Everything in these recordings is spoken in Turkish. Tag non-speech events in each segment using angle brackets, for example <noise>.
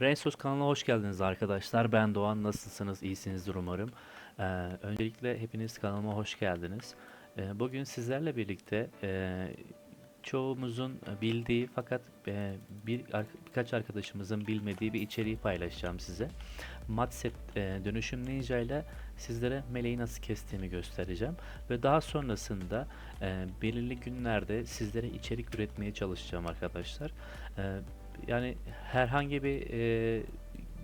Rensos kanalına hoş geldiniz arkadaşlar. Ben Doğan. Nasılsınız? İyisinizdir umarım. Ee, öncelikle hepiniz kanalıma hoş geldiniz. Ee, bugün sizlerle birlikte e, çoğumuzun bildiği fakat e, bir birkaç arkadaşımızın bilmediği bir içeriği paylaşacağım size. Madset e, dönüşüm ninja ile sizlere meleği nasıl kestiğimi göstereceğim ve daha sonrasında e, belirli günlerde sizlere içerik üretmeye çalışacağım arkadaşlar. E, yani herhangi bir e,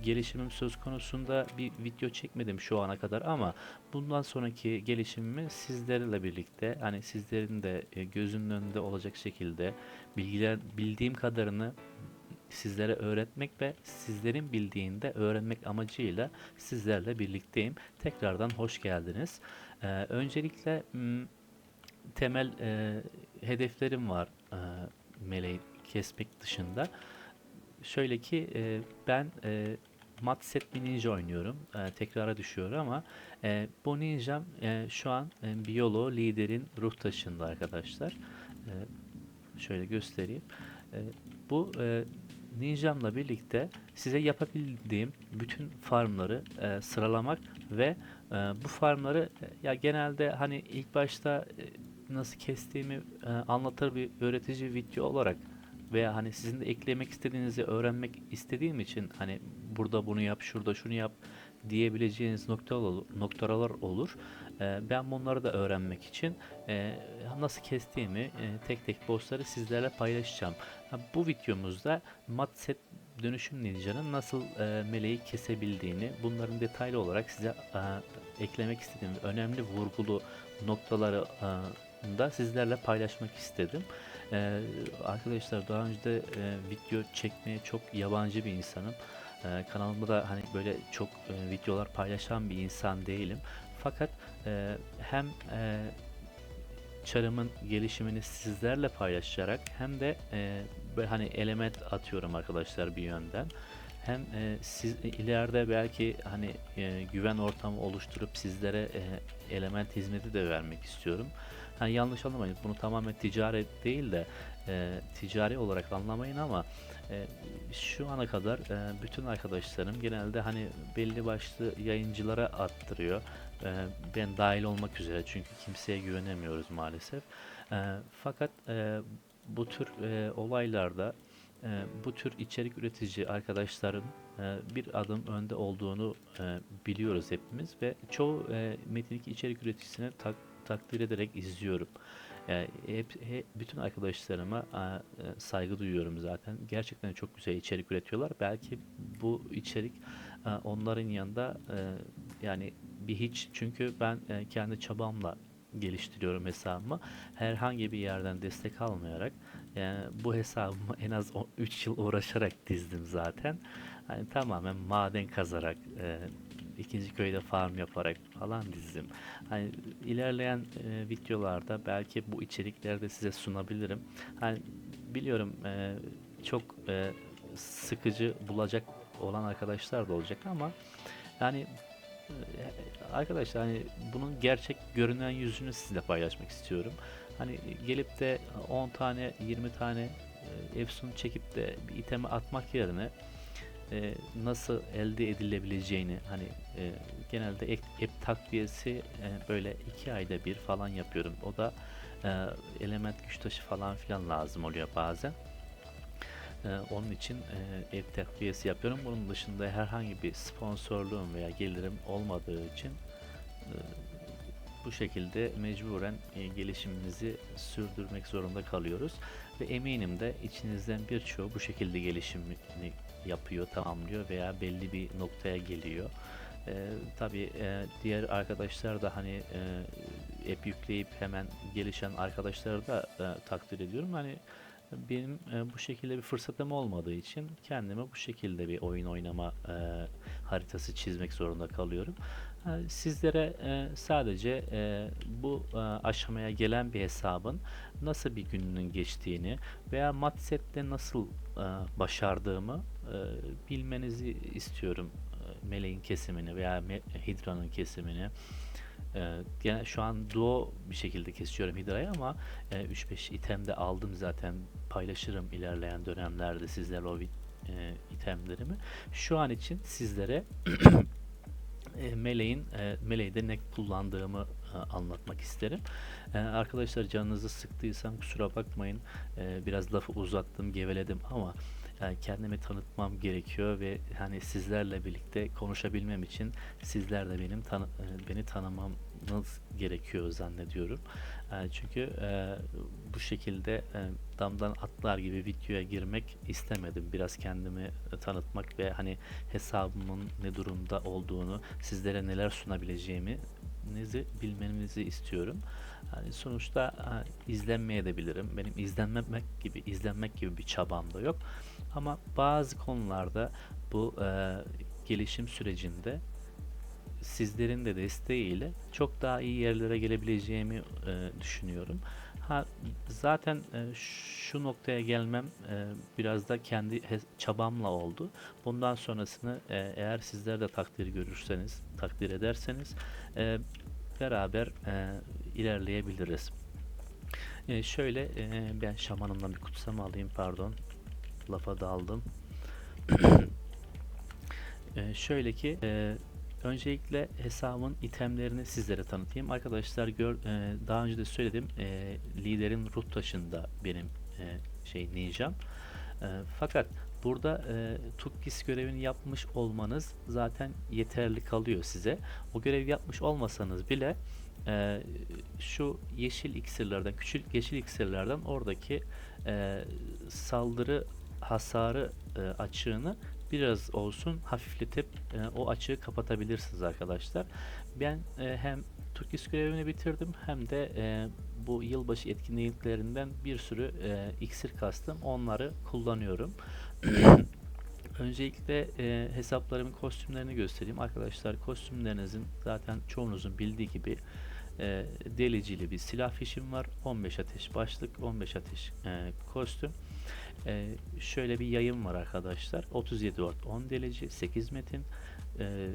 gelişimim söz konusunda bir video çekmedim şu ana kadar ama bundan sonraki gelişimimi sizlerle birlikte hani sizlerin de e, gözünün önünde olacak şekilde bilgiler bildiğim kadarını sizlere öğretmek ve sizlerin bildiğinde öğrenmek amacıyla sizlerle birlikteyim. Tekrardan hoş geldiniz. Ee, öncelikle temel e, hedeflerim var e, meleği kesmek dışında. Şöyle ki e, ben e, Matset bir ninja oynuyorum. E, tekrara düşüyor ama e, bu ninjam e, şu an e, Biyolo liderin ruh taşında arkadaşlar. E, şöyle göstereyim. E, bu e, ninjamla birlikte size yapabildiğim bütün farmları e, sıralamak ve e, bu farmları e, ya genelde hani ilk başta e, nasıl kestiğimi e, anlatır bir öğretici video olarak veya hani sizin de eklemek istediğinizi öğrenmek istediğim için hani burada bunu yap, şurada şunu yap diyebileceğiniz noktalar, noktalar olur. Ben bunları da öğrenmek için nasıl kestiğimi tek tek bossları sizlerle paylaşacağım. Bu videomuzda Matset dönüşüm ninja'nın nasıl meleği kesebildiğini bunların detaylı olarak size eklemek istediğim önemli vurgulu noktaları da sizlerle paylaşmak istedim. Ee, arkadaşlar daha önce de e, video çekmeye çok yabancı bir insanım. Ee, kanalımda da hani böyle çok e, videolar paylaşan bir insan değilim. Fakat e, hem e, çarımın gelişimini sizlerle paylaşarak hem de e, böyle hani element atıyorum arkadaşlar bir yönden. Hem e, siz ileride belki hani e, güven ortamı oluşturup sizlere e, element hizmeti de vermek istiyorum. Hani yanlış anlamayın bunu tamamen ticaret değil de e, ticari olarak anlamayın ama e, şu ana kadar e, bütün arkadaşlarım genelde hani belli başlı yayıncılara attırıyor. E, ben dahil olmak üzere çünkü kimseye güvenemiyoruz maalesef. E, fakat e, bu tür e, olaylarda e, bu tür içerik üretici arkadaşların e, bir adım önde olduğunu e, biliyoruz hepimiz ve çoğu e, Metin 2 içerik üreticisine tak, takdir ederek izliyorum. E, hep, hep bütün arkadaşlarıma e, e, saygı duyuyorum zaten. Gerçekten çok güzel içerik üretiyorlar. Belki bu içerik e, onların yanında e, yani bir hiç çünkü ben e, kendi çabamla geliştiriyorum hesabımı. Herhangi bir yerden destek almayarak yani bu hesabımı en az 3 yıl uğraşarak dizdim zaten. Hani tamamen maden kazarak, e, ikinci köyde farm yaparak falan dizdim. Hani ilerleyen e, videolarda belki bu içerikleri de size sunabilirim. Hani biliyorum e, çok e, sıkıcı bulacak olan arkadaşlar da olacak ama yani e, arkadaşlar hani bunun gerçek görünen yüzünü sizinle paylaşmak istiyorum. Hani gelip de 10 tane 20 tane e, efsun çekip de bir iteme atmak yerine e, nasıl elde edilebileceğini hani e, genelde ek, app takviyesi e, böyle iki ayda bir falan yapıyorum. O da e, element güç taşı falan filan lazım oluyor bazen. E, onun için e, app takviyesi yapıyorum. Bunun dışında herhangi bir sponsorluğum veya gelirim olmadığı için e, bu şekilde mecburen e, gelişimimizi sürdürmek zorunda kalıyoruz ve eminim de içinizden birçoğu bu şekilde gelişimini yapıyor, tamamlıyor veya belli bir noktaya geliyor. Ee, tabii e, diğer arkadaşlar da hani e, app yükleyip hemen gelişen arkadaşları da e, takdir ediyorum. Hani benim e, bu şekilde bir fırsatım olmadığı için kendime bu şekilde bir oyun oynama e, haritası çizmek zorunda kalıyorum. E, Sizlere e, sadece e, bu e, aşamaya gelen bir hesabın nasıl bir gününün geçtiğini veya Matset'te nasıl başardığımı bilmenizi istiyorum. Meleğin kesimini veya Hidra'nın kesimini. Gene şu an duo bir şekilde kesiyorum Hidra'yı ama e, 3-5 item de aldım zaten paylaşırım ilerleyen dönemlerde sizlerle o itemlerimi. Şu an için sizlere <clears throat> e, Meleğin e, Meleği ne kullandığımı e, anlatmak isterim. E, arkadaşlar canınızı sıktıysam kusura bakmayın. E, biraz lafı uzattım, geveledim ama e, kendimi tanıtmam gerekiyor ve hani sizlerle birlikte konuşabilmem için sizler de benim tanı- e, beni tanımanız gerekiyor zannediyorum. E, çünkü e, bu şekilde e, damdan atlar gibi videoya girmek istemedim. Biraz kendimi tanıtmak ve hani hesabımın ne durumda olduğunu, sizlere neler sunabileceğimi nizi bilmenizi istiyorum. Yani sonuçta izlenmeye de bilirim. Benim izlenmemek gibi izlenmek gibi bir çabam da yok. Ama bazı konularda bu e, gelişim sürecinde sizlerin de desteğiyle çok daha iyi yerlere gelebileceğimi e, düşünüyorum. Ha zaten e, şu noktaya gelmem e, biraz da kendi çabamla oldu. Bundan sonrasını e, eğer sizler de takdir görürseniz, takdir ederseniz e, beraber e, ilerleyebiliriz. E, şöyle e, ben şamanımdan bir kutsama alayım pardon. Lafa daldım. <clears throat> E, şöyle ki e, öncelikle hesabın itemlerini sizlere tanıtayım. Arkadaşlar gör, e, daha önce de söyledim e, liderin ruh taşında benim e, şey ninjam. E, fakat burada e, Tukkis görevini yapmış olmanız zaten yeterli kalıyor size. O görevi yapmış olmasanız bile e, şu yeşil iksirlerden, küçük yeşil iksirlerden oradaki e, saldırı hasarı e, açığını biraz olsun hafifletip e, o açığı kapatabilirsiniz arkadaşlar. Ben e, hem Turkis görevini bitirdim hem de e, bu yılbaşı etkinliklerinden bir sürü e, iksir kastım. Onları kullanıyorum. <coughs> Öncelikle e, hesaplarımın kostümlerini göstereyim. Arkadaşlar kostümlerinizin zaten çoğunuzun bildiği gibi e, delicili bir silah fişim var. 15 ateş başlık, 15 ateş e, kostüm. E, şöyle bir yayın var arkadaşlar. 37 watt 10 delici, 8 metin. E,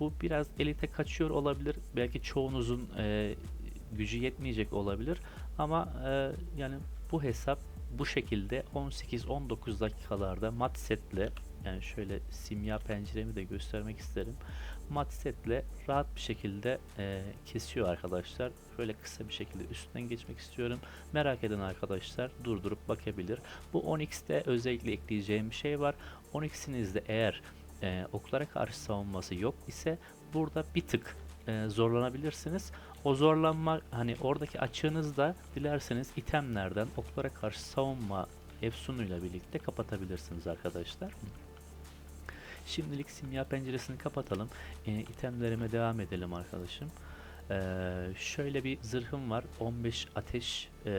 bu biraz elite kaçıyor olabilir. Belki çoğunuzun e, gücü yetmeyecek olabilir. Ama e, yani bu hesap bu şekilde 18-19 dakikalarda mat setle yani şöyle simya penceremi de göstermek isterim. Mat setle rahat bir şekilde e, kesiyor arkadaşlar. Böyle kısa bir şekilde üstünden geçmek istiyorum. Merak eden arkadaşlar durdurup bakabilir. Bu Onyx'te özellikle ekleyeceğim bir şey var. Onyx'inizde eğer e, oklara karşı savunması yok ise burada bir tık e, zorlanabilirsiniz. O zorlanma hani oradaki açığınızı da dilerseniz itemlerden oklara karşı savunma efsunuyla birlikte kapatabilirsiniz arkadaşlar. Şimdilik simya penceresini kapatalım. E, itemlerime devam edelim arkadaşım. Ee, şöyle bir zırhım var. 15 ateş, e,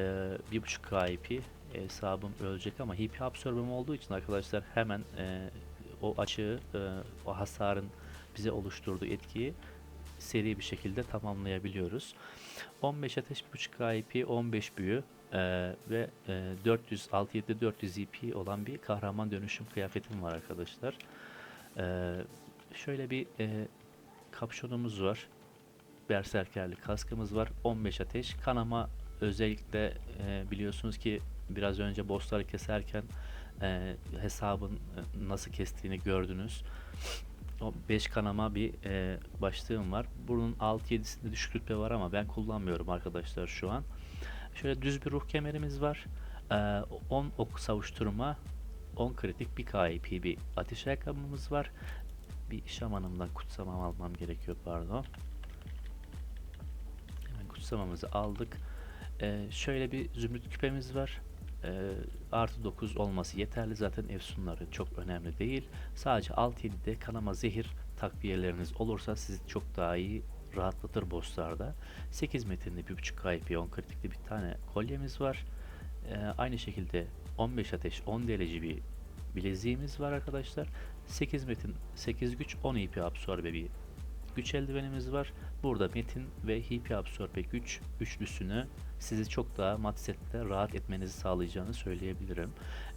1.5 KP hesabım ölecek ama HP absorbum olduğu için arkadaşlar hemen e, o açığı, e, o hasarın bize oluşturduğu etkiyi seri bir şekilde tamamlayabiliyoruz. 15 ateş 1.5 KP, 15 büyü e, ve e, 400 67 400 EP olan bir kahraman dönüşüm kıyafetim var arkadaşlar. E, şöyle bir e, kapşonumuz var. Berserkerlik kaskımız var. 15 ateş. Kanama özellikle e, biliyorsunuz ki biraz önce bossları keserken e, hesabın e, nasıl kestiğini gördünüz. O 5 kanama bir e, başlığım var. Bunun 6-7'sinde düşük rütbe var ama ben kullanmıyorum arkadaşlar şu an. Şöyle düz bir ruh kemerimiz var. E, 10 ok savuşturma, 10 kritik, 1 KP bir ateş ayakkabımız var. Bir şamanımdan kutsamam almam gerekiyor pardon. Hemen kutsamamızı aldık. Ee, şöyle bir zümrüt küpemiz var. Ee, artı 9 olması yeterli zaten efsunları çok önemli değil. Sadece 6-7'de kanama zehir takviyeleriniz olursa sizi çok daha iyi rahatlatır bosslarda. 8 metinli 1.5 KP 10 kritikli bir tane kolyemiz var. Ee, aynı şekilde 15 ateş 10 derece bir bileziğimiz var arkadaşlar. 8 metin 8 güç 10 EP absorbe bir güç eldivenimiz var. Burada metin ve HP absorbe güç üçlüsünü sizi çok daha mat rahat etmenizi sağlayacağını söyleyebilirim.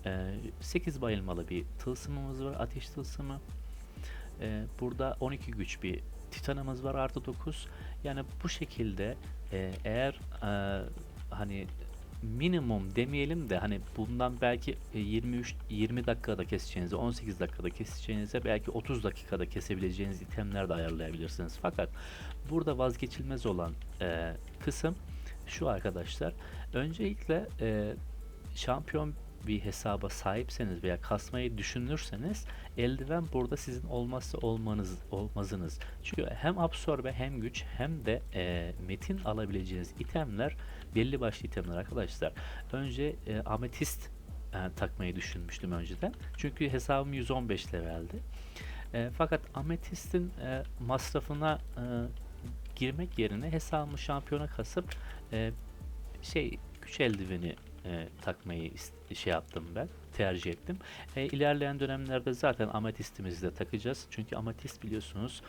Ee, 8 bayılmalı bir tılsımımız var. Ateş tılsımı. Ee, burada 12 güç bir titanımız var artı 9. Yani bu şekilde e, eğer e, hani minimum demeyelim de hani bundan belki e, 23 20 dakikada keseceğinize 18 dakikada keseceğinize belki 30 dakikada kesebileceğiniz itemler de ayarlayabilirsiniz. Fakat burada vazgeçilmez olan e, kısım şu arkadaşlar. Öncelikle e, şampiyon bir hesaba sahipseniz veya kasmayı düşünürseniz eldiven burada sizin olmazsa olmanız olmazınız. Çünkü hem absorbe hem güç hem de e, metin alabileceğiniz itemler belli başlı itemler arkadaşlar. Önce e, ametist e, takmayı düşünmüştüm önceden. Çünkü hesabım 115 leveldi. E, fakat ametistin e, masrafına e, girmek yerine hesabımı şampiyona kasıp e, şey güç eldiveni e, takmayı şey yaptım ben tercih ettim. E, ilerleyen dönemlerde zaten ametistimizi de takacağız. Çünkü ametist biliyorsunuz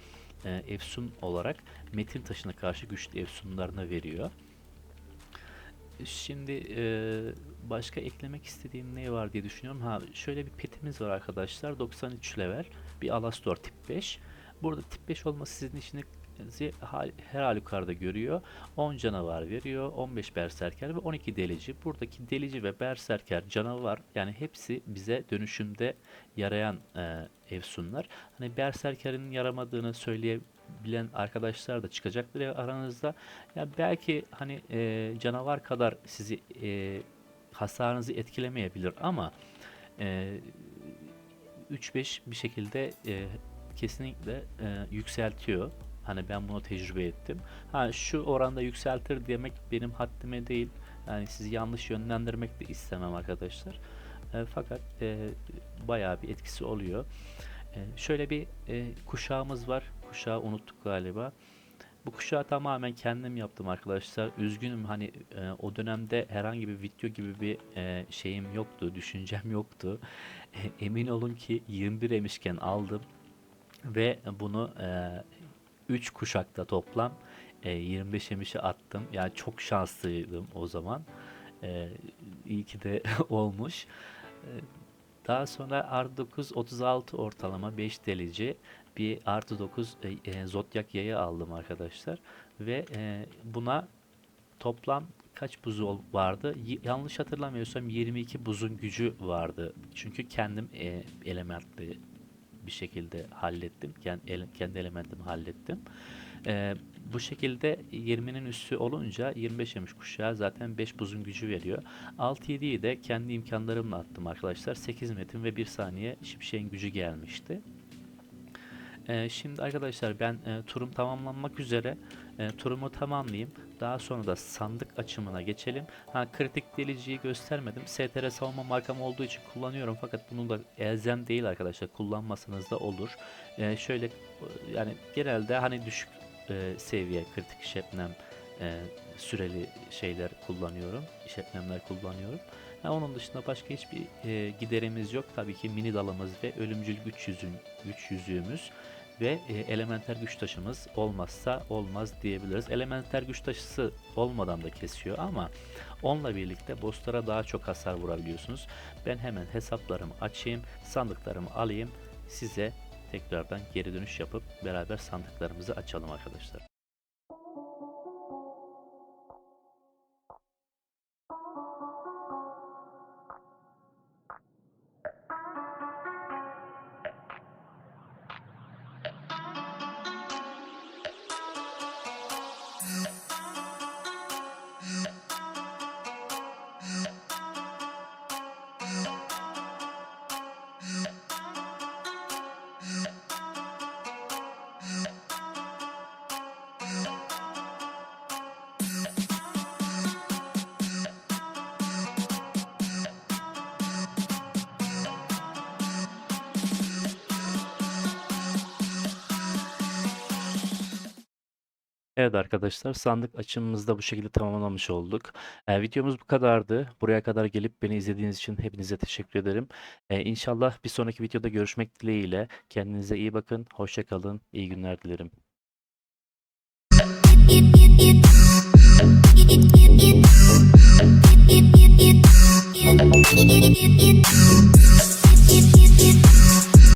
e, efsun olarak metin taşına karşı güçlü efsunlarını veriyor. Şimdi e, başka eklemek istediğim ne var diye düşünüyorum. Ha şöyle bir petimiz var arkadaşlar. 93 level. Bir Alastor tip 5. Burada tip 5 olması sizin işinizi her halükarda görüyor. 10 canavar veriyor. 15 berserker ve 12 delici. Buradaki delici ve berserker canavar yani hepsi bize dönüşümde yarayan e, efsunlar. Hani berserkerin yaramadığını söyleyebilen arkadaşlar da çıkacaktır aranızda. Ya belki hani e, canavar kadar sizi e, hasarınızı etkilemeyebilir ama e, 3-5 bir şekilde e, kesinlikle e, yükseltiyor. Hani ben bunu tecrübe ettim. Ha şu oranda yükseltir demek benim haddime değil. Yani sizi yanlış yönlendirmek de istemem arkadaşlar. E, fakat e, bayağı bir etkisi oluyor. E, şöyle bir e, kuşağımız var. Kuşağı unuttuk galiba. Bu kuşağı tamamen kendim yaptım arkadaşlar. Üzgünüm hani e, o dönemde herhangi bir video gibi bir e, şeyim yoktu, düşüncem yoktu. E, emin olun ki 21 emişken aldım ve bunu 3 kuşakta toplam e, 25 emişe attım. Yani çok şanslıydım o zaman. E, iyi ki de <laughs> olmuş. E, daha sonra artı 9 36 ortalama 5 delici bir artı 9 e, e, zodyak yayı aldım arkadaşlar ve e, buna toplam kaç buzu vardı? Y- yanlış hatırlamıyorsam 22 buzun gücü vardı. Çünkü kendim e, elementli bir şekilde hallettim. Kendi, kendi elementimi hallettim. E, bu şekilde 20'nin üstü olunca 25 yemiş kuşağı zaten 5 buzun gücü veriyor. 6-7'yi de kendi imkanlarımla attım arkadaşlar. 8 metin ve 1 saniye şimşeğin gücü gelmişti. Ee, şimdi arkadaşlar ben e, turum tamamlanmak üzere e, turumu tamamlayayım. Daha sonra da sandık açımına geçelim. Ha kritik deliciyi göstermedim. STR savunma markam olduğu için kullanıyorum fakat bunu da elzem değil arkadaşlar. Kullanmasanız da olur. Ee, şöyle e, yani genelde hani düşük e, seviye kritik şebnem e, süreli şeyler kullanıyorum. Şebnemler kullanıyorum. Ha, onun dışında başka hiçbir e, giderimiz yok. Tabii ki mini dalımız ve ölümcül güç yüzün güç yüzüğümüz ve e, elementer güç taşımız olmazsa olmaz diyebiliriz. Elementer güç taşısı olmadan da kesiyor ama onunla birlikte bosslara daha çok hasar vurabiliyorsunuz. Ben hemen hesaplarımı açayım, sandıklarımı alayım. Size tekrardan geri dönüş yapıp beraber sandıklarımızı açalım arkadaşlar. Yeah. Evet arkadaşlar sandık açımımızı da bu şekilde tamamlamış olduk. Ee, videomuz bu kadardı. Buraya kadar gelip beni izlediğiniz için hepinize teşekkür ederim. Ee, İnşallah bir sonraki videoda görüşmek dileğiyle. Kendinize iyi bakın. Hoşça kalın. İyi günler dilerim.